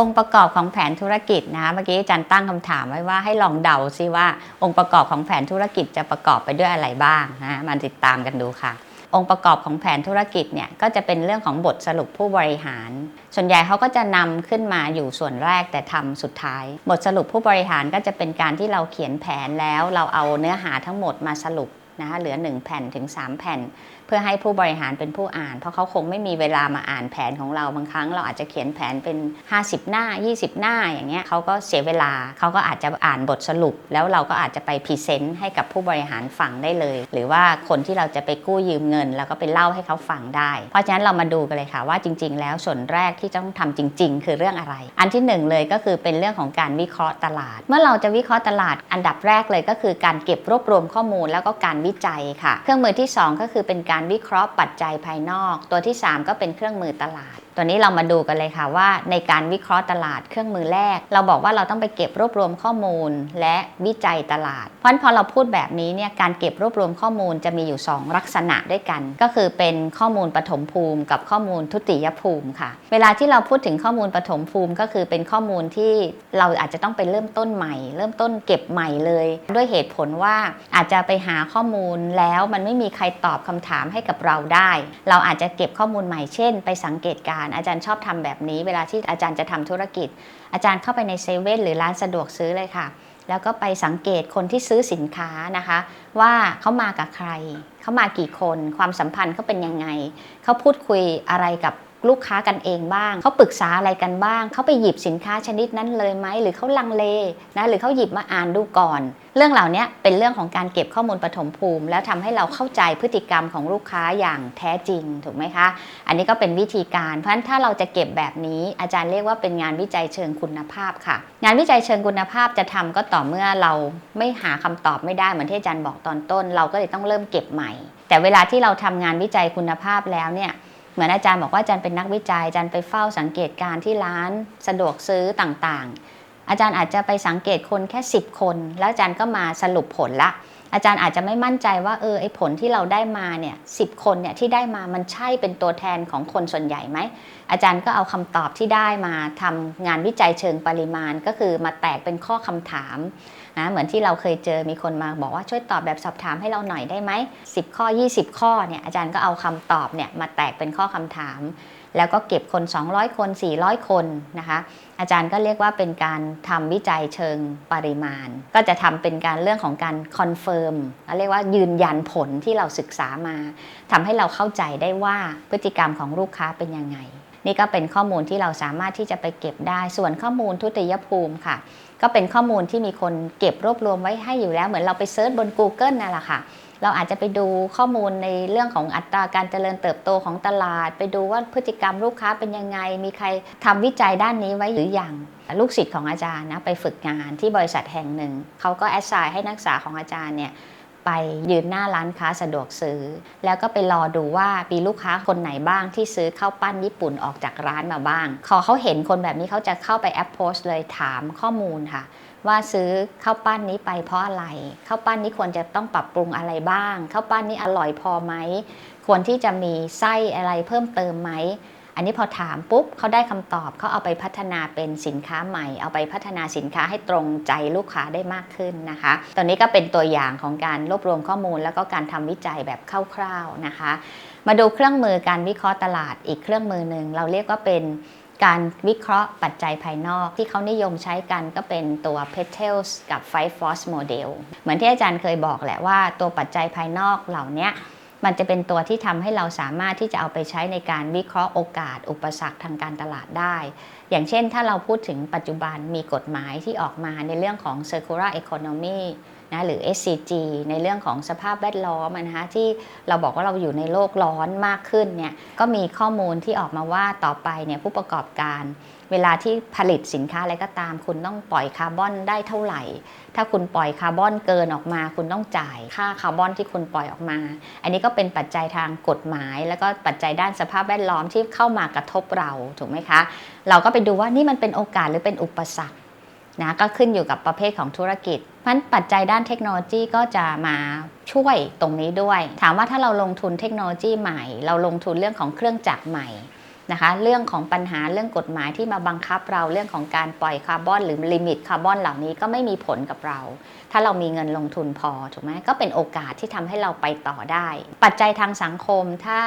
องค์ประกอบของแผนธุรกิจนะคะเมื่อกี้อาจารย์ตั้งคำถามไว้ว่าให้ลองเดาซิว่าองค์ประกอบของแผนธุรกิจจะประกอบไปด้วยอะไรบ้างนะมาติดตามกันดูค่ะ องค์ประกอบของแผนธุรกิจเนี่ยก็จะเป็นเรื่องของบทสรุปผู้บริหาร ส่วนใหญ่เขาก็จะนำขึ้นมาอยู่ส่วนแรกแต่ทำสุดท้าย บทสรุปผู้บริหารก็จะเป็นการที่เราเขียนแผนแล้ว เราเอาเนื้อหาทั้งหมดมาสรุปนะคะเหลือ 1 แผ่นถึง 3 แผ่นเพื่อให้ผู้บริหารเป็นผู้อ่าน เพราะเขาคงไม่มีเวลามาอ่านแผนของเราบางครั้ง เราอาจจะเขียนแผนเป็น 50 หน้า 20 หน้าอย่างเงี้ยเขาก็เสียเวลาเขาก็อาจจะอ่านบทสรุป แล้วเราก็อาจจะไปพรีเซนต์ให้กับผู้บริหารฟังได้เลย หรือว่าคนที่เราจะไปกู้ยืมเงิน แล้วก็ไปเล่าให้เขาฟังได้ เพราะฉะนั้นเรามาดูกันเลยค่ะว่าจริง ๆ แล้วส่วนแรกที่ต้องทำจริง ๆ คือเรื่องอะไร อันที่หนึ่งเลยก็คือเป็นเรื่องของการวิเคราะห์ตลาด เมื่อเราจะวิเคราะห์ตลาดอันดับแรกเลยก็คือการเก็บรวบรวมข้อมูลแล้วก็การวิจัยค่ะ เครื่องมือที่สองก็คือเป็นการการวิเคราะห์ปัจจัยภายนอก ตัวที่ 3 ก็เป็นเครื่องมือตลาด ตัวนี้เรามาดูกันเลยค่ะว่าในการวิเคราะห์ตลาดเครื่องมือแรก เราบอกว่าเราต้องไปเก็บรวบรวมข้อมูล และวิจัยตลาด เพราะฉะนั้นพอเราพูดแบบนี้เนี่ยการเก็บรวบรวมข้อมูลจะมีอยู่ 2 ลักษณะด้วยกัน ก็คือเป็นข้อมูลปฐมภูมิ กับข้อมูลทุติยภูมิค่ะ เวลาที่เราพูดถึงข้อมูลปฐมภูมิ ก็คือเป็นข้อมูลที่เราอาจจะต้องไปเริ่มต้นใหม่ เริ่มต้นเก็บใหม่เลย ด้วยเหตุผลว่าอาจจะไปหาข้อมูลแล้วมันไม่มีใครตอบคำถามให้กับเราได้ เราอาจจะเก็บข้อมูลใหม่เช่น ไปสังเกตการณ์อาจารย์ชอบทำแบบนี้ เวลาที่อาจารย์จะทำธุรกิจ อาจารย์เข้าไปในเซเว่นหรือร้านสะดวกซื้อเลยค่ะ แล้วก็ไปสังเกตคนที่ซื้อสินค้านะคะ ว่าเขามากับใคร เขามากี่คน ความสัมพันธ์เขาเป็นยังไง เขาพูดคุยอะไรกับ ลูกค้ากันเองบ้าง เขาปรึกษาอะไรกันบ้าง เขาไปหยิบสินค้าชนิดนั้นเลยไหม หรือเขาลังเลนะหรือเขาหยิบมาอ่านดูก่อน เรื่องเหล่านี้เป็นเรื่องของการเก็บข้อมูลปฐมภูมิ แล้วทำให้เราเข้าใจพฤติกรรมของลูกค้าอย่างแท้จริงถูกไหมคะ อันนี้ก็เป็นวิธีการเพราะฉะนั้นถ้าเราจะเก็บแบบนี้ อาจารย์เรียกว่าเป็นงานวิจัยเชิงคุณภาพค่ะ งานวิจัยเชิงคุณภาพจะทำก็ต่อเมื่อเราไม่หาคำตอบไม่ได้เหมือนที่อาจารย์บอกตอนต้น เราก็เลยต้องเริ่มเก็บใหม่ แต่เวลาที่เราทำงานวิจัยคุณภาพแล้วเนี่ย เหมือนอาจารย์บอกว่าอาจารย์เป็นนักวิจัยอาจารย์ไปเฝ้าสังเกตการณ์ที่ร้านสะดวกซื้อต่างๆ อาจารย์อาจจะไปสังเกตคนแค่ 10 คน แล้วอาจารย์ก็มาสรุปผลละ อาจารย์อาจจะไม่มั่นใจว่าเออไอผลที่เราได้มาเนี่ยสิคนเนี่ยที่ได้มามันใช่เป็นตัวแทนของคนส่วนใหญ่ไหมอาจารย์ก็เอาคำตอบที่ได้มาทำงานวิจัยเชิงปริมาณ ก็คือมาแตกเป็นข้อคำถามนะเหมือนที่เราเคยเจอมีคนมาบอกว่าช่วยตอบแบบสอบถามให้เราหน่อยได้ไหม10 ข้อ 20 ข้อเนี่ยอาจารย์ก็เอาคำตอบเนี่ยมาแตกเป็นข้อคำถาม แล้วก็เก็บคน 200 คน 400 คนนะคะอาจารย์ก็เรียกว่าเป็นการทำวิจัยเชิงปริมาณ ก็จะทำเป็นการเรื่องของการคอนเฟิร์มเรียกว่ายืนยันผลที่เราศึกษามาทำให้เราเข้าใจได้ว่าพฤติกรรมของลูกค้าเป็นยังไง นี่ก็เป็นข้อมูลที่เราสามารถที่จะไปเก็บได้ ส่วนข้อมูลทุติยภูมิค่ะ ก็เป็นข้อมูลที่มีคนเก็บรวบรวมไว้ให้อยู่แล้ว เหมือนเราไปเซิร์ชบน Google นั่นแหละค่ะ เราอาจจะไปดูข้อมูลในเรื่องของอัตราการเจริญเติบโตของตลาด ไปดูว่าพฤติกรรมลูกค้าเป็นยังไง มีใครทำวิจัยด้านนี้ไว้หรือยังลูกศิษย์ของอาจารย์นะไปฝึกงานที่บริษัทแห่งหนึ่งเขาก็แอดไซน์ให้นักศึกษาของอาจารย์เนี่ย ไปยืนหน้าร้านค้าสะดวกซื้อ แล้วก็ไปรอดูว่ามีลูกค้าคนไหนบ้างที่ซื้อข้าวปั้นญี่ปุ่นออกจากร้านมาบ้างพอเขาเห็นคนแบบนี้เขาจะเข้าไปแอปโพสเลยถามข้อมูลค่ะ ว่าซื้อข้าวปั้นนี้ไปเพราะอะไรข้าวปั้นนี้ควรจะต้องปรับปรุงอะไรบ้างข้าวปั้นนี้อร่อยพอไหมควรที่จะมีไส้อะไรเพิ่มเติมไหม อันนี้พอถามปุ๊บเขาได้คำตอบเขาเอาไปพัฒนาเป็นสินค้าใหม่ เอาไปพัฒนาสินค้าให้ตรงใจลูกค้าได้มากขึ้นนะคะ ตอนนี้ก็เป็นตัวอย่างของการรวบรวมข้อมูล แล้วก็การทำวิจัยแบบคร่าวๆนะคะ มาดูเครื่องมือการวิเคราะห์ตลาดอีกเครื่องมือหนึ่งเราเรียกว่าเป็นการวิเคราะห์ปัจจัยภายนอกที่เขานิยมใช้กันก็เป็นตัว p e t e l s กับ Five Force Model เหมือนที่อาจารย์เคยบอกแหละว่าตัวปัจจัยภายนอกเหล่านี้ มันจะเป็นตัวที่ทำให้เราสามารถที่จะเอาไปใช้ในการวิเคราะห์โอกาส อุปสรรคทางการตลาดได้ อย่างเช่นถ้าเราพูดถึงปัจจุบันมีกฎหมายที่ออกมาในเรื่องของ circular economy นะหรือ SCG ในเรื่องของสภาพแวดล้อมนะคะที่เราบอกว่าเราอยู่ในโลกร้อนมากขึ้นเนี่ยก็มีข้อมูลที่ออกมาว่าต่อไปเนี่ยผู้ประกอบการ เวลาที่ผลิตสินค้าอะไรก็ตาม คุณต้องปล่อยคาร์บอนได้เท่าไหร่ ถ้าคุณปล่อยคาร์บอนเกินออกมา คุณต้องจ่ายค่าคาร์บอนที่คุณปล่อยออกมา อันนี้ก็เป็นปัจจัยทางกฎหมาย แล้วก็ปัจจัยด้านสภาพแวดล้อมที่เข้ามากระทบเราถูกไหมคะ เราก็ไปดูว่านี่มันเป็นโอกาสหรือเป็นอุปสรรค นะก็ขึ้นอยู่กับประเภทของธุรกิจเพราะฉะนั้นปัจจัยด้านเทคโนโลยีก็จะมาช่วยตรงนี้ด้วย ถามว่าถ้าเราลงทุนเทคโนโลยีใหม่ เราลงทุนเรื่องของเครื่องจักรใหม่นะคะเรื่องของปัญหาเรื่องกฎหมายที่มาบังคับเราเรื่องของการปล่อยคาร์บอนหรือลิมิตคาร์บอนเหล่านี้ก็ไม่มีผลกับเรา ถ้าเรามีเงินลงทุนพอถูกไหมก็เป็นโอกาสที่ทำให้เราไปต่อได้ ปัจจัยทางสังคมถ้า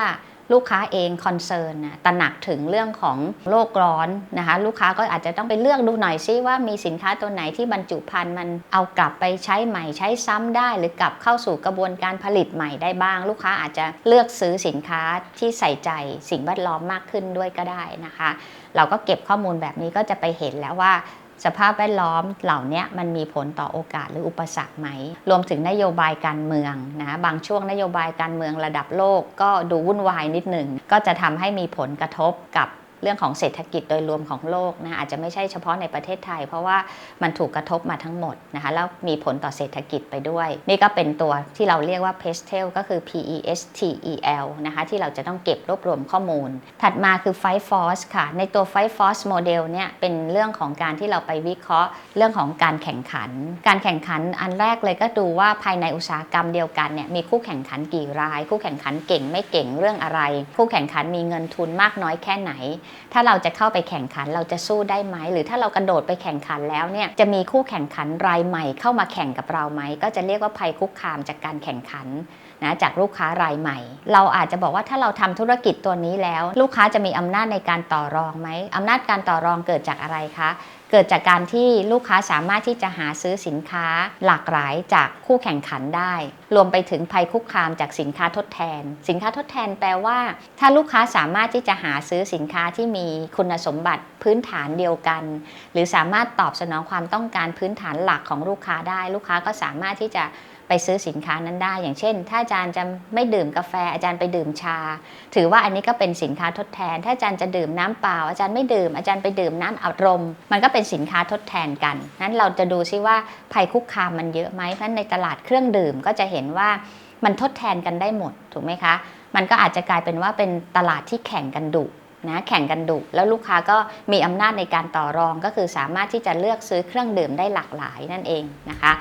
ลูกค้าเองคอนเซิร์นนะตระหนักถึงเรื่องของโลกร้อนนะคะ ลูกค้าก็อาจจะต้องไปเลือกดูหน่อยซิว่ามีสินค้าตัวไหนที่บรรจุภัณฑ์มันเอากลับไปใช้ใหม่ใช้ซ้ำได้ หรือกลับเข้าสู่กระบวนการผลิตใหม่ได้บ้าง ลูกค้าอาจจะเลือกซื้อสินค้าที่ใส่ใจสิ่งแวดล้อมมากขึ้นด้วยก็ได้นะคะ เราก็เก็บข้อมูลแบบนี้ก็จะไปเห็นแล้วว่า สภาพแวดล้อมเหล่านี้มันมีผลต่อโอกาสหรืออุปสรรคไหม รวมถึงนโยบายการเมืองนะบางช่วงนโยบายการเมืองระดับโลกก็ดูวุ่นวายนิดหนึ่งก็จะทำให้มีผลกระทบกับ เรื่องของเศรษฐกิจโดยรวมของโลกนะอาจจะไม่ใช่เฉพาะในประเทศไทย เพราะว่ามันถูกกระทบมาทั้งหมดนะคะแล้วมีผลต่อเศรษฐกิจไปด้วย นี่ก็เป็นตัวที่เราเรียกว่า PESTEL ก็คือ P E S T E L นะคะที่เราจะต้องเก็บรวบรวมข้อมูล ถัดมาคือ Fight Force ค่ะ ในตัว Fight Force Model เนี่ยเป็นเรื่องของการที่เราไปวิเคราะห์เรื่องของการแข่งขัน การแข่งขันอันแรกเลยก็ดูว่าภายในอุตสาหกรรมเดียวกันเนี่ยมีคู่แข่งขันกี่ราย คู่แข่งขันเก่งไม่เก่งเรื่องอะไร คู่แข่งขันมีเงินทุนมากน้อยแค่ไหนถ้าเราจะเข้าไปแข่งขันเราจะสู้ได้ไหม หรือถ้าเรากระโดดไปแข่งขันแล้วเนี่ยจะมีคู่แข่งขันรายใหม่เข้ามาแข่งกับเราไหม ก็จะเรียกว่าภัยคุกคามจากการแข่งขันนะจากลูกค้ารายใหม่ เราอาจจะบอกว่าถ้าเราทำธุรกิจตัวนี้แล้ว ลูกค้าจะมีอำนาจในการต่อรองไหมอำนาจการต่อรองเกิดจากอะไรคะเกิดจากการที่ลูกค้าสามารถที่จะหาซื้อสินค้าหลากหลายจากคู่แข่งขันได้ รวมไปถึงภัยคุกคามจากสินค้าทดแทน สินค้าทดแทนแปลว่า ถ้าลูกค้าสามารถที่จะหาซื้อสินค้าที่มีคุณสมบัติพื้นฐานเดียวกัน หรือสามารถตอบสนองความต้องการพื้นฐานหลักของลูกค้าได้ ลูกค้าก็สามารถที่จะ ไปซื้อสินค้านั้นได้ อย่างเช่น ถ้าอาจารย์จะไม่ดื่มกาแฟอาจารย์ไปดื่มชา ถือว่าอันนี้ก็เป็นสินค้าทดแทน ถ้าอาจารย์จะดื่มน้ำเปล่า อาจารย์ไม่ดื่มอาจารย์ไปดื่มน้ำอัดลมมันก็เป็นสินค้าทดแทนกัน นั้นเราจะดูซิว่าภัยคุกคามมันเยอะไหมเพราะในตลาดเครื่องดื่มก็จะเห็นว่ามันทดแทนกันได้หมดถูกไหมคะ มันก็อาจจะกลายเป็นว่าเป็นตลาดที่แข่งกันดุนะแข่งกันดุแล้วลูกค้าก็มีอำนาจในการต่อรองก็คือสามารถที่จะเลือกซื้อเครื่องดื่มได้หลากหลายนั่นเองนะคะ